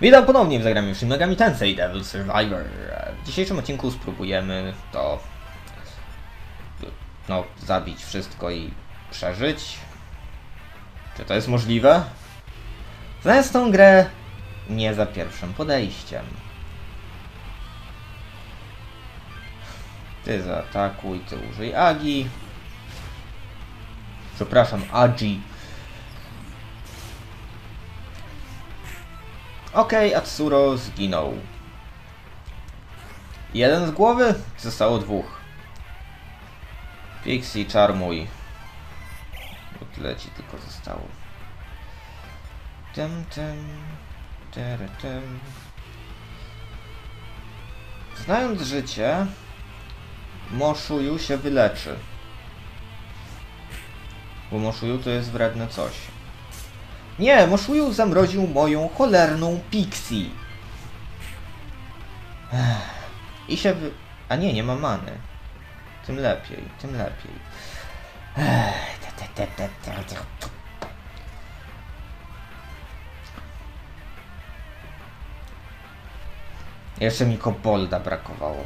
Witam ponownie w zagraniu Shin Megami Tensei Devil Survivor. W dzisiejszym odcinku spróbujemy to no, zabić wszystko i przeżyć. Czy to jest możliwe? Znając tą grę nie za pierwszym podejściem. Ty zaatakuj, ty użyj Agi. Przepraszam, Agi. Okej, Atsuro zginął. Jeden z głowy? Zostało dwóch. Pixie, czarmuj. Bo tyle ci tylko zostało. Tem, tem, tere, tem. Znając życie, Moszuju się wyleczy. Bo Moszuju to jest wredne coś. Nie, Moszuju zamroził moją cholerną Pixie. I się wy... A nie, nie ma many. Tym lepiej, tym lepiej. Jeszcze mi Kobolda brakowało.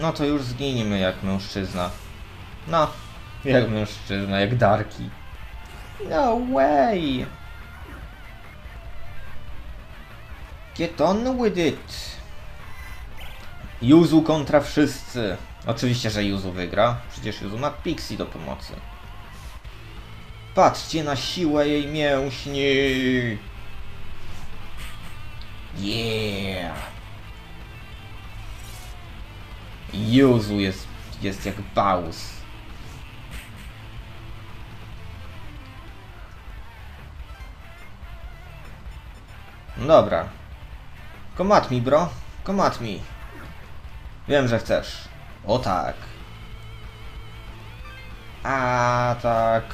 No to już zginimy jak mężczyzna. No, jak mężczyzna, jak Darki. No way! Get on with it! Yuzu kontra wszyscy. Oczywiście, że Yuzu wygra. Przecież Yuzu ma Pixie do pomocy. Patrzcie na siłę jej mięśni! Yeah! Yuzu jest, jest jak baus. Dobra. Komat mi, bro. Komat mi. Wiem, że chcesz. O tak. A tak.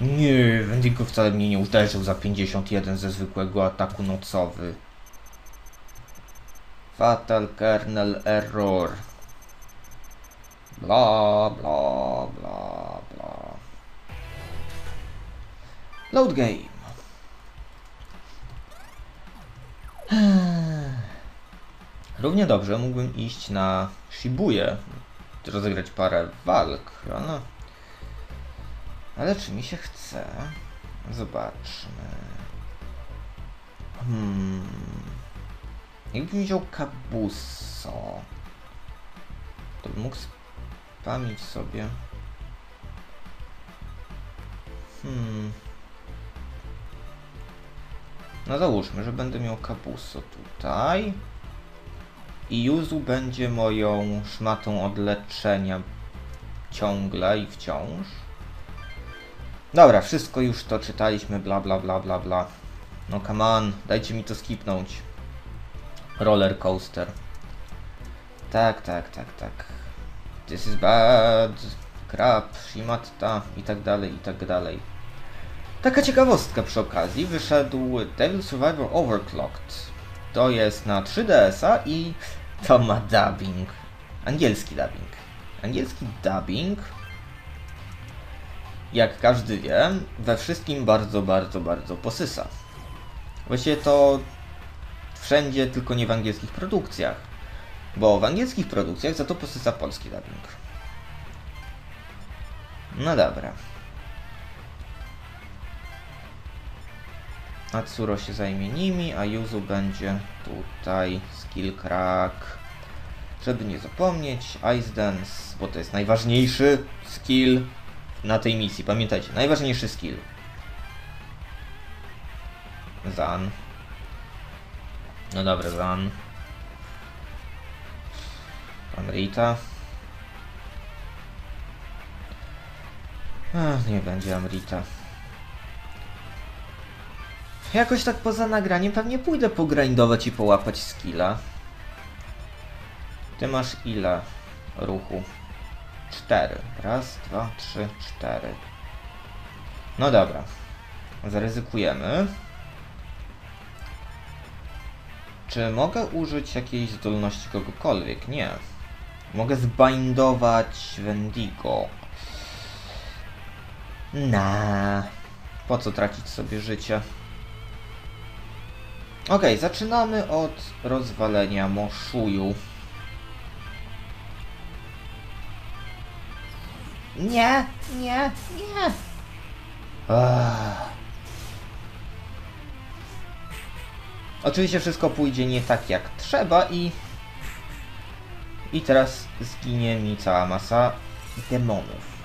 Nie, Wendigo wcale mnie nie uderzył za 51 ze zwykłego ataku nocowy. Fatal kernel error. Bla bla bla bla. Load game. Równie dobrze mógłbym iść na Shibuję, rozegrać parę walk, no. Ale czy mi się chce? Zobaczmy. Hmm. Jakbym wziął Kabuso, to bym mógł spamić sobie. Hmm. No załóżmy, że będę miał Kabuso tutaj. I Yuzu będzie moją szmatą od leczenia ciągle i wciąż. Dobra, wszystko już to czytaliśmy, bla bla bla bla bla. No come on, dajcie mi to skipnąć. Roller coaster. Tak, tak, tak, tak. This is bad. Crap, Shimatta i tak dalej, i tak dalej. Taka ciekawostka przy okazji, wyszedł Devil Survivor Overclocked. To jest na 3DS-a i to ma dubbing. Angielski dubbing. Angielski dubbing, jak każdy wie, we wszystkim bardzo, bardzo, bardzo posysa. Właściwie to wszędzie, tylko nie w angielskich produkcjach. Bo w angielskich produkcjach za to posysa polski dubbing. No dobra. Atsuro się zajmie nimi, a Yuzu będzie tutaj skill crack. Żeby nie zapomnieć, Ice Dance, bo to jest najważniejszy skill na tej misji. Pamiętajcie, najważniejszy skill. Zan. No dobra, Zan. Pan Rita. Ach, nie będzie Amrita. Jakoś tak poza nagraniem pewnie pójdę pogrindować i połapać skilla. Ty masz ile ruchu? Cztery. Raz, dwa, trzy, cztery. No dobra. Zaryzykujemy. Czy mogę użyć jakiejś zdolności kogokolwiek? Nie. Mogę zbindować Wendigo. Na. Po co tracić sobie życie? Okej, zaczynamy od rozwalenia Moshuju. Nie, nie, nie. Oczywiście wszystko pójdzie nie tak jak trzeba i... I teraz zginie mi cała masa demonów.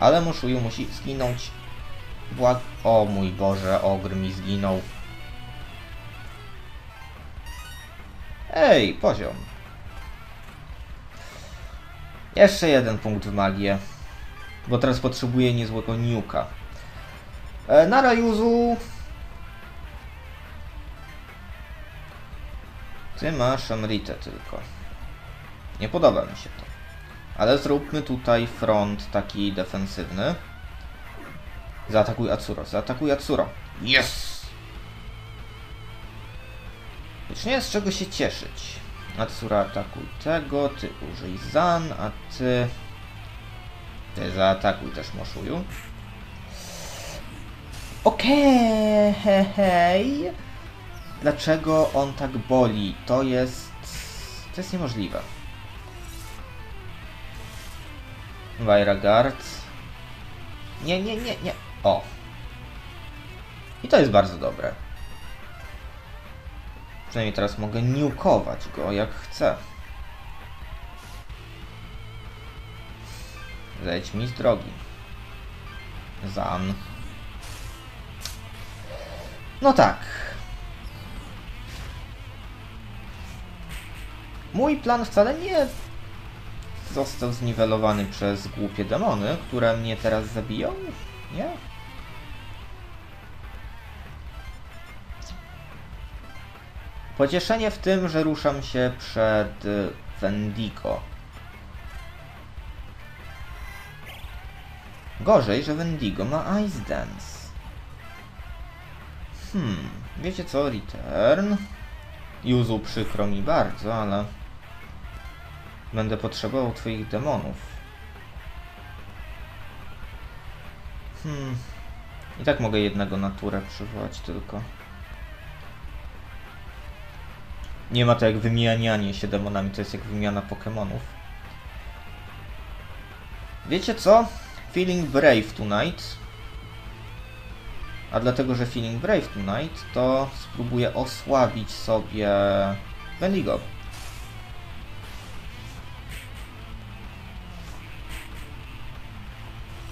Ale Mushuju musi zginąć. Błag... O mój Boże, ogr mi zginął. Ej, poziom. Jeszcze jeden punkt w magię. Bo teraz potrzebuję niezłego niuka. E, na Rajuzu... Ty masz Amritę tylko. Nie podoba mi się to. Ale zróbmy tutaj front taki defensywny. Zaatakuj Atsuro, zaatakuj Atsuro. Yes! Już nie jest z czego się cieszyć. Atsura atakuj tego, ty użyj Zan, a ty... Ty zaatakuj też Moshuju. Okej, okay, hej. Dlaczego on tak boli? To jest... To jest niemożliwe. Vairagard. Nie, nie, nie, nie. O. I to jest bardzo dobre. Przynajmniej teraz mogę niukować go jak chcę. Zejdź mi z drogi. Zan. No tak. Mój plan wcale nie został zniwelowany przez głupie demony, które mnie teraz zabiją? Nie? Pocieszenie w tym, że ruszam się przed y, Wendigo. Gorzej, że Wendigo ma Ice Dance. Hmm, wiecie co? Return. Juzu przykro mi bardzo, ale... Będę potrzebował twoich demonów. Hmm. I tak mogę jednego naturę przywołać tylko. Nie ma to jak wymienianie się demonami, to jest jak wymiana Pokémonów. Wiecie co? Feeling Brave Tonight. A dlatego, że Feeling Brave Tonight, to spróbuję osłabić sobie Bendigo.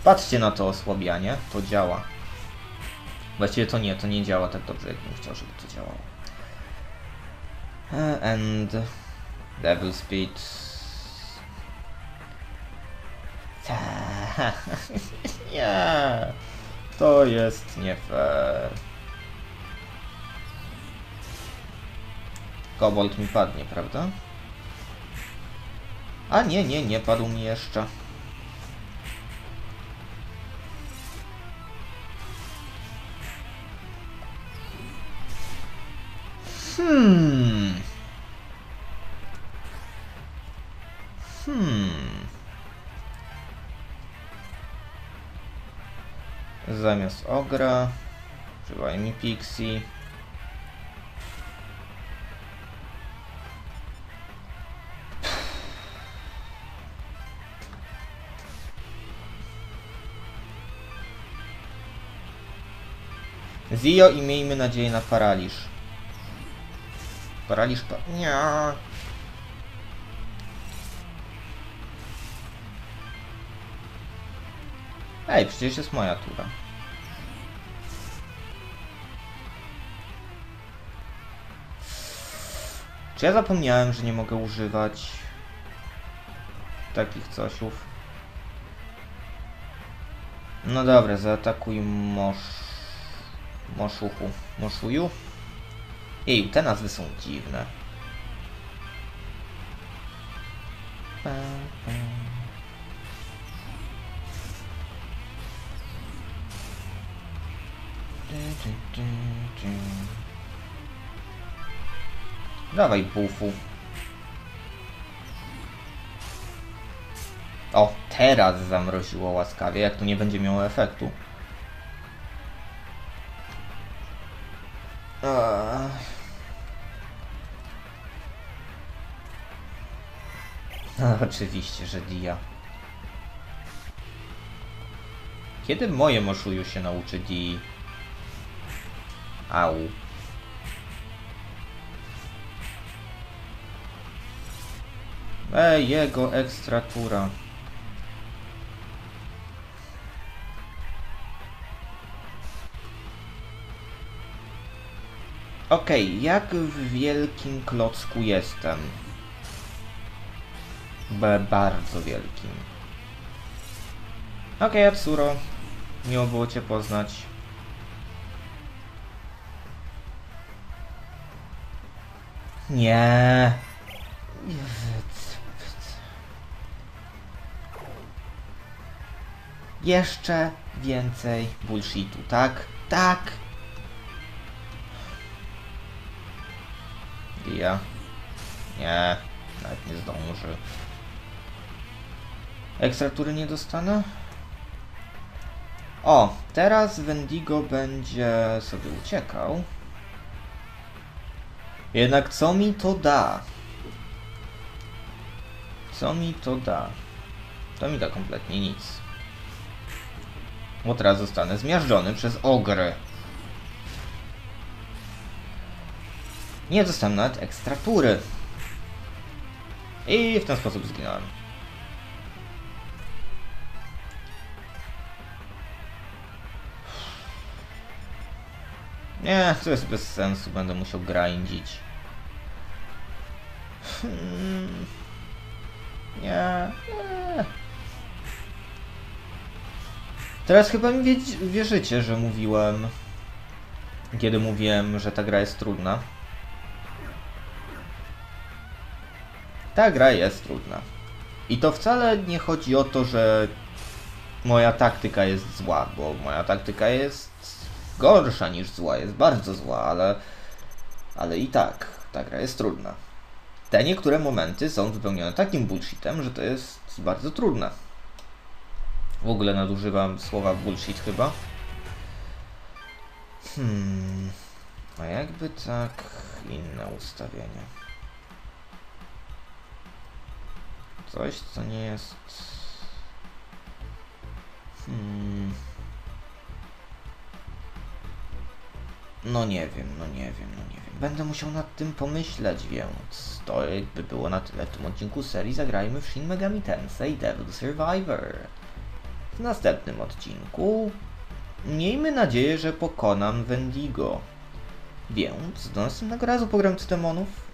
Patrzcie na to osłabianie, to działa. Właściwie to nie, to nie działa tak dobrze, jakbym chciał, żeby to działało. E, And Devil Speed. Nie, to jest nie fair. Kobold mi padnie, prawda? A nie, nie, nie padł mi jeszcze. Hmm. Zamiast ogra, używaj mi Pixie. Zio i miejmy nadzieję na paraliż. Paraliż pa... Nie. Ej, przecież jest moja tura. Czy ja zapomniałem, że nie mogę używać takich cosiów? No dobra, zaatakuj mosz... Moszuchu. Moszuju? Jej, te nazwy są dziwne. Pa. Dawaj, bufu. O, teraz zamroziło łaskawie, jak to nie będzie miało efektu. No, oczywiście, że Dia. Kiedy moje Moshuju się nauczy Dii? Au. Ej, jego ekstratura. Okej, jak w wielkim klocku jestem? B bardzo wielkim. Okej, Atsuro. Miło było Cię poznać. Nie. Jeszcze więcej bullshitu, tak? Tak! Ja. Nie, nawet nie zdąży. Ekstratury nie dostanę? O, teraz Wendigo będzie sobie uciekał. Jednak co mi to da? Co mi to da? To mi da kompletnie nic. Bo teraz zostanę zmiażdżony przez ogry. Nie dostałem nawet ekstratury. I w ten sposób zginąłem. Nie, to jest bez sensu, będę musiał grindzić. Hmm. Teraz chyba mi wierzycie, że mówiłem, kiedy mówiłem, że ta gra jest trudna. Ta gra jest trudna. I to wcale nie chodzi o to, że moja taktyka jest zła, bo moja taktyka jest gorsza niż zła, jest bardzo zła, ale, ale i tak, ta gra jest trudna. Te niektóre momenty są wypełnione takim bullshitem, że to jest bardzo trudne. W ogóle nadużywam słowa bullshit chyba. Hmm. A jakby tak inne ustawienie. Coś, co nie jest... Hmm. No nie wiem, no nie wiem, no nie wiem. Będę musiał nad tym pomyśleć, więc to jakby było na tyle w tym odcinku serii Zagrajmy w Shin Megami Tensei Devil Survivor. W następnym odcinku miejmy nadzieję, że pokonam Wendigo. Więc do następnego razu pogram z demonów.